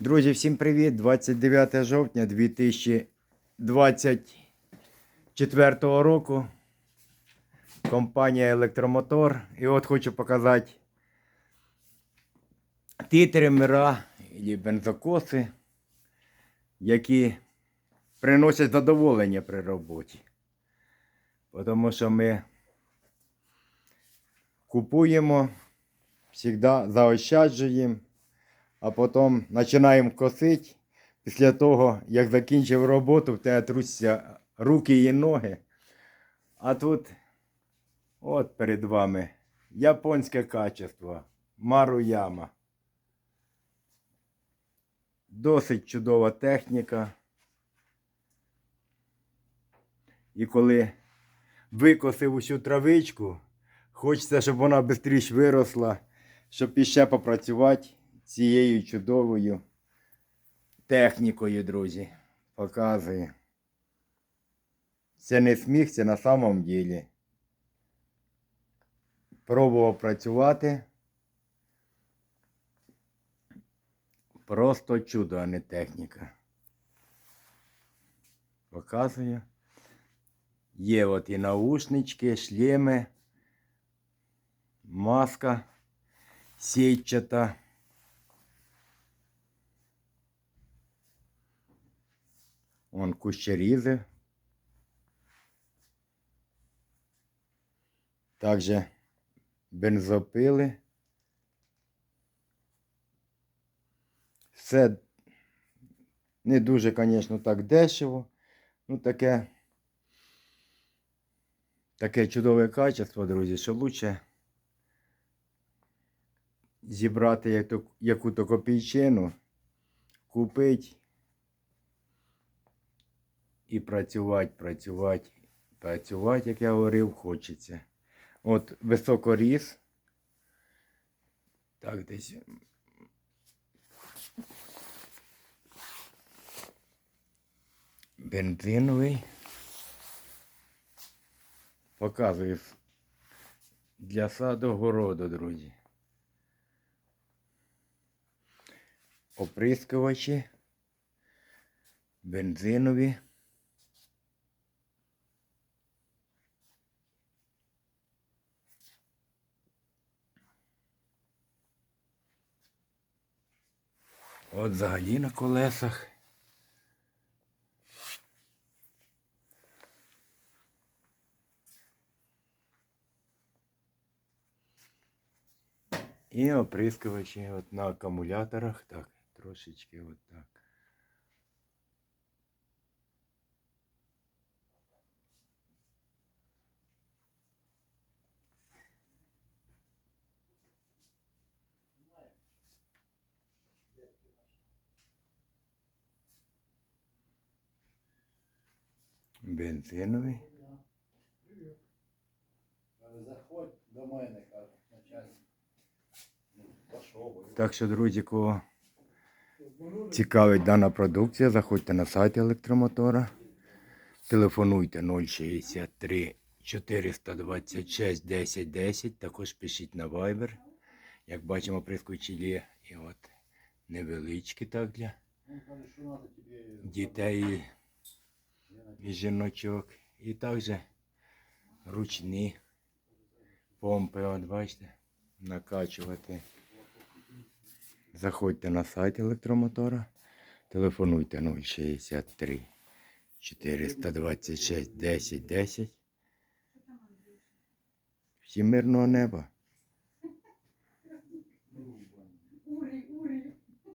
Друзі, всім привіт! 29 жовтня 2024 року. Компанія Електромотор. І от хочу показати ті тримера і бензокоси, які приносять задоволення при роботі. Тому що ми купуємо, завжди заощаджуємо а потім починаємо косити. Після того, як закінчив роботу, в тебе трусяться руки і ноги. А тут, от перед вами, японське качество, Маруяма. Досить чудова техніка. І коли викосив усю травичку, хочеться, щоб вона швидше виросла, щоб іще попрацювати цією чудовою технікою, друзі. Показую. Це не сміх, це на самом ділі. Пробував працювати. Просто чудо, а не техніка. Показую. Є от і наушнички, шлеми, маска сітчата. Вон кущерізи. Також бензопили. Все не дуже, звісно, так дешево. Ну, таке, таке чудове качество, друзі, що лучше зібрати яку- яку-то копійчину, купити і працювати, працювати, працювати, як я говорив, хочеться. От високоріс. Так, десь. Бензиновий. Показую для саду городу, друзі. Оприскувачі. Бензинові. От взагалі на колесах. І оприскувачі от на акумуляторах. Так, трошечки от так. Бензиновий. Заходь до мене, каже. Ну, Так що, друзі, кого цікавить дана продукція, заходьте на сайт електромотора. Телефонуйте 063 426 10 10. Також пишіть на Viber. Як бачимо, прискочі є і от невеличкі так для дітей жіночок. І також ручні помпи, от бачите, накачувати. Заходьте на сайт електромотора, телефонуйте 063 426 10 10. Всім мирного неба.